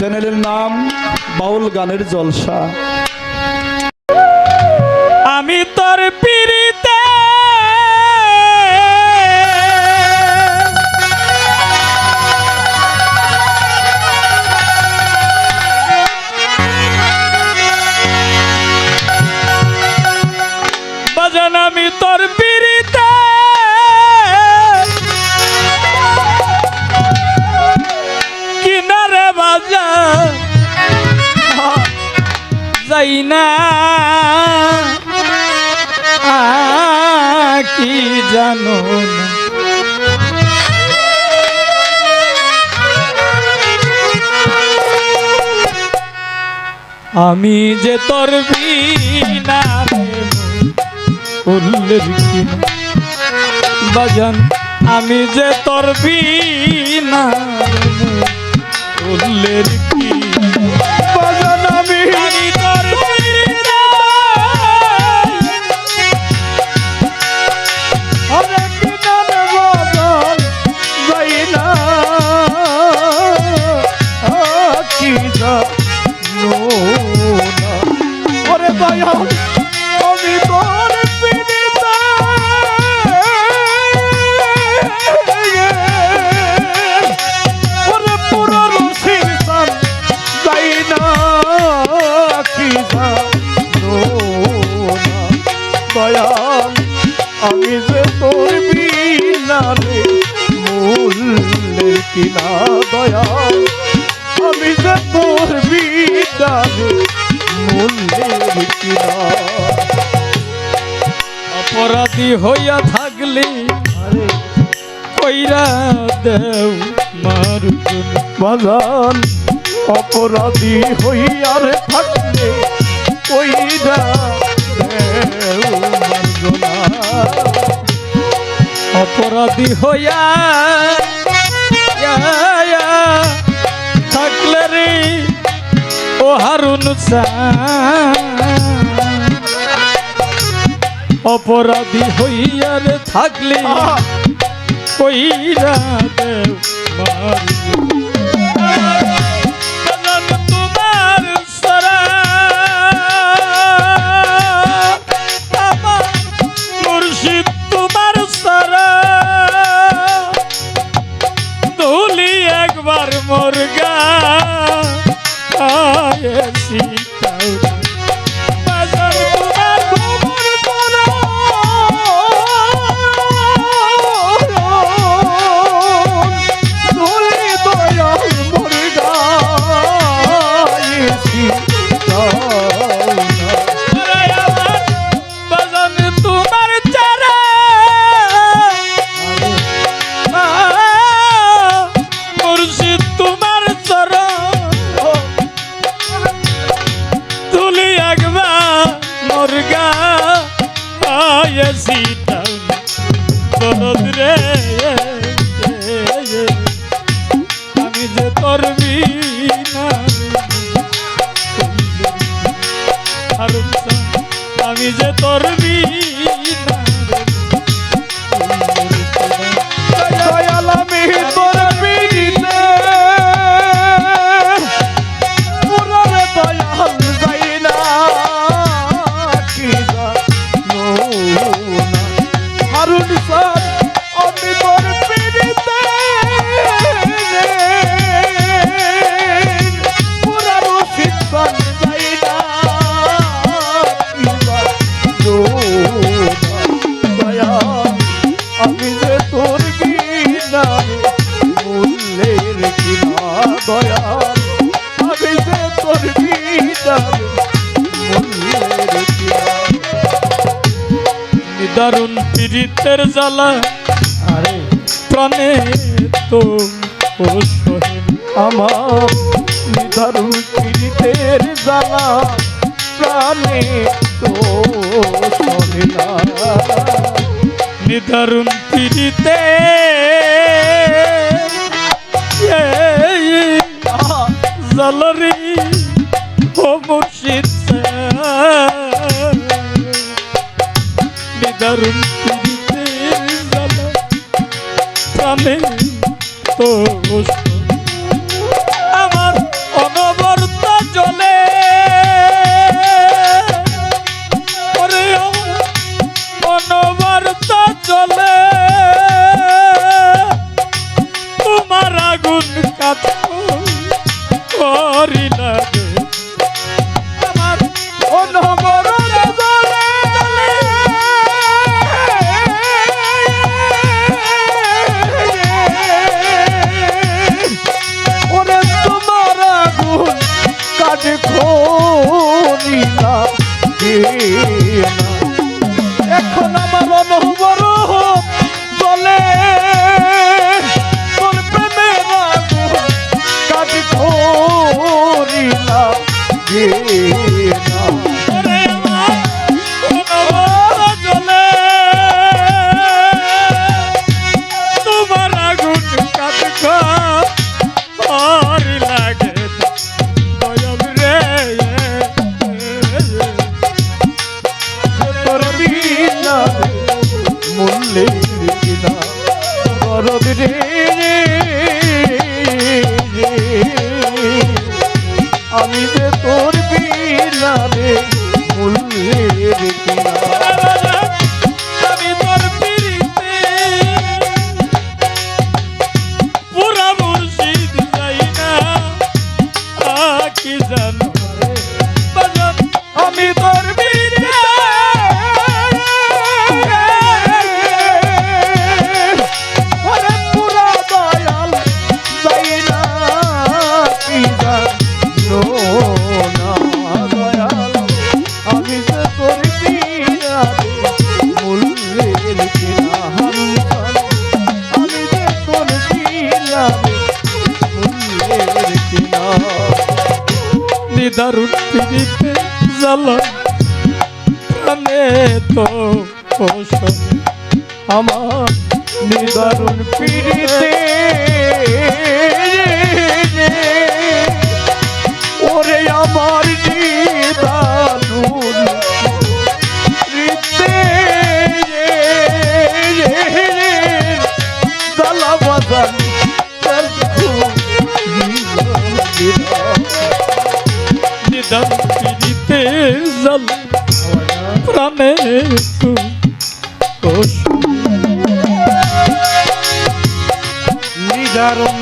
চ্যানেলের নাম বাউল গানের জলসা। আমি তোর পিড়িতে যাই না। কি জানো আমি যে তোর বিনা বাজান আমি যে তোর বিনা কি দয়াল আমি যে তোর বিনারে মূল্যের কিনা দয়াল আমি যে তোর বিনারে মূল্যের কিনা। অপরাধী হইয়া থাকলে আরে। কইরা দেও মার বাজান অপরাধী হইয়ারে থাকলে ওইরা দেও মার্জনা অপরাধী হইয়া ইয়া, ইয়া, থাকলে রে ও হারুন অপরাধী হইয়া রে থাকলে কইরা দেও নিদারুণ পীড়িতের জ্বালা। আরে। প্রাণে তো আমার। নিধারুণ পীড়িতের জ্বালা প্রাণে তো শোনে না নিদারুণ পীড়িতে জালরি ও মুর্শিদ পীড়িতে প্রাণে তো দারুণ পিড়িতে জ্বালা প্রাণে তো আমার নিদারুণ পিড়িতে। মনে নিদারণ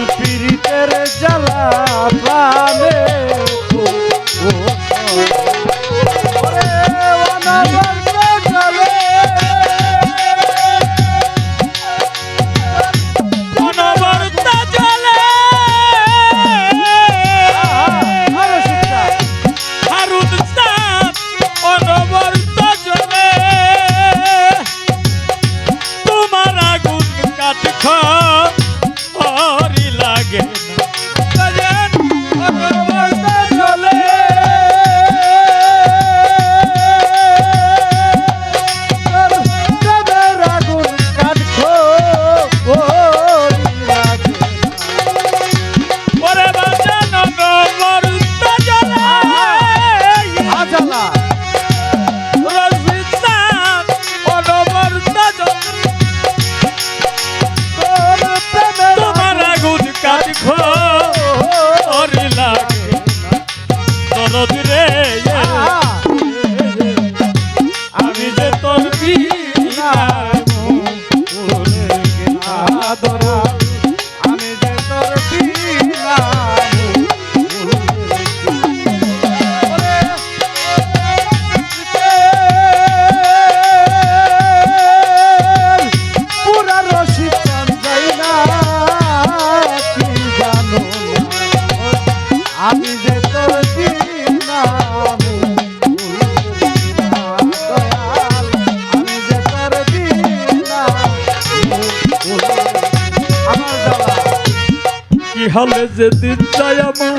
যেদিন তাই আমার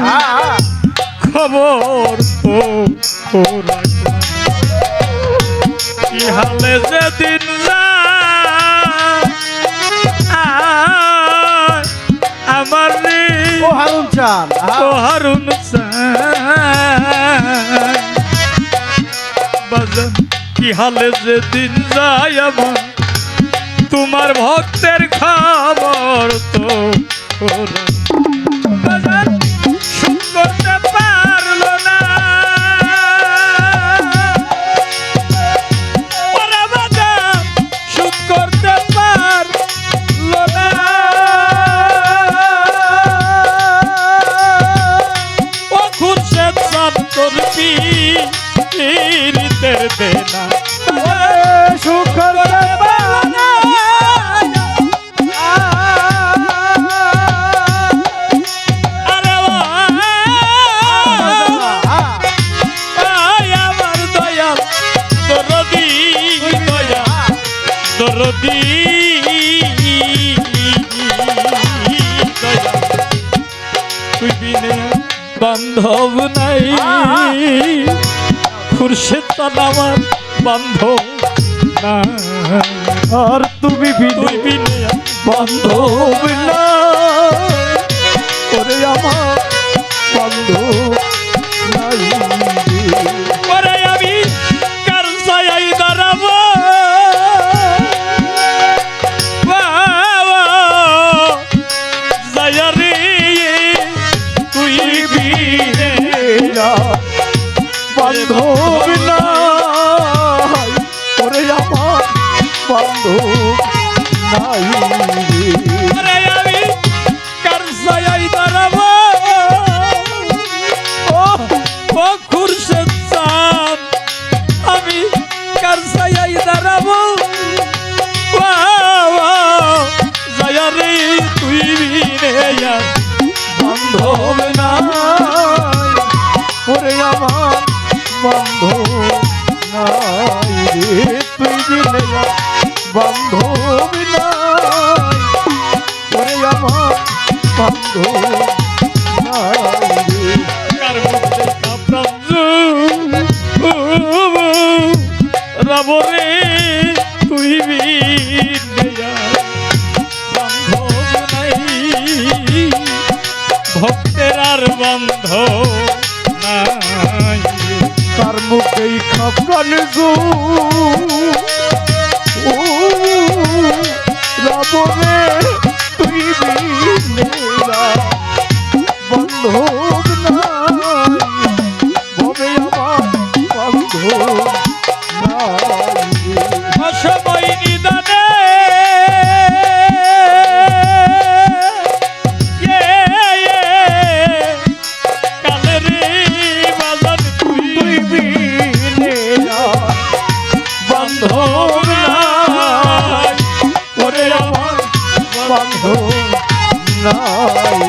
খবর তো কি হালে যেদিন আমার হারুন চান ও হারুন কি হালে যেদিন যাই আমার তোমার ভক্তের খবর তো তোর তের দেনা বান্ধব নাই। খুরশেদ তার আমার বান্ধব আর তুমি তুই বিদুই বিনে বান্ধব না ওরে আমার বান্ধব বান্ধব নাই ওরে আমার বান্ধব নাই আমি কার ছায়াই দাঁড়াবো ও খুরশেদ চাঁদ, আমি কার ছায়াই দাঁড়াবো বাবা, রে, তুই বান্ধব নাই ওরে আমার বান্ধব বান্ধব নাই।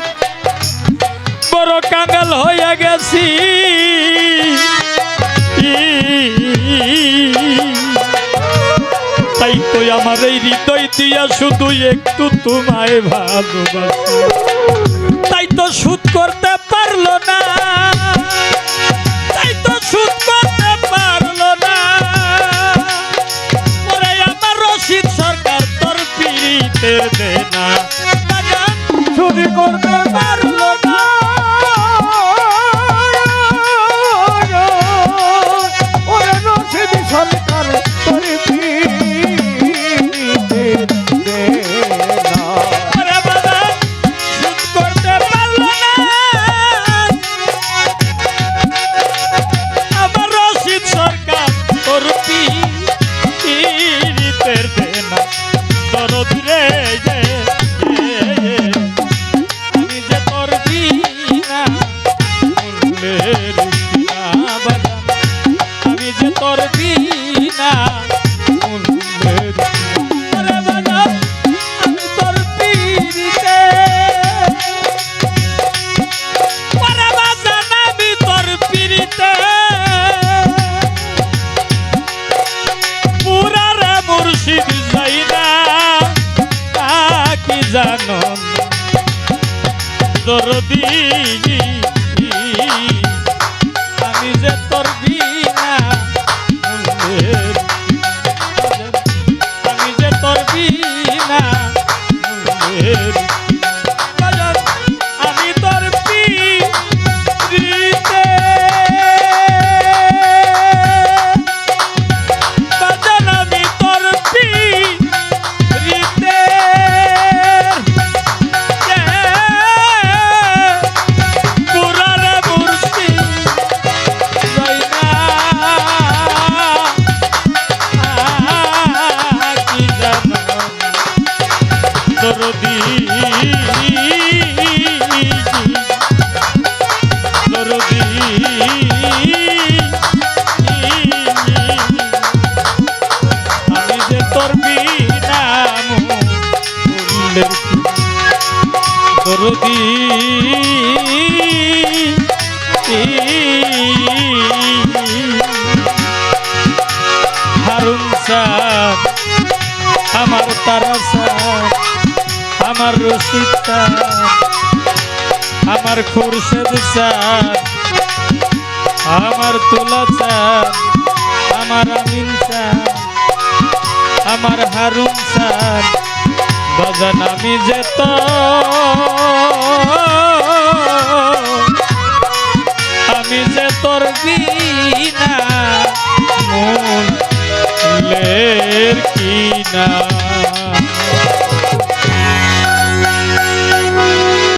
কাঙ্গাল হয়ে গেছি। তাই তো আমার এই হৃদয় দিয়া শুধু একটু তোমায় ভালোবাসি। তাই তো সুদ করতে পারল না। তাই তো সুদ দিন আমার সাহ আমার খুরশেদ আমার তুলা আমার আমিন আমার হারুন চাঁদ বাজান আমি যেত আমি যে তোর বিনা মূলের কিনা।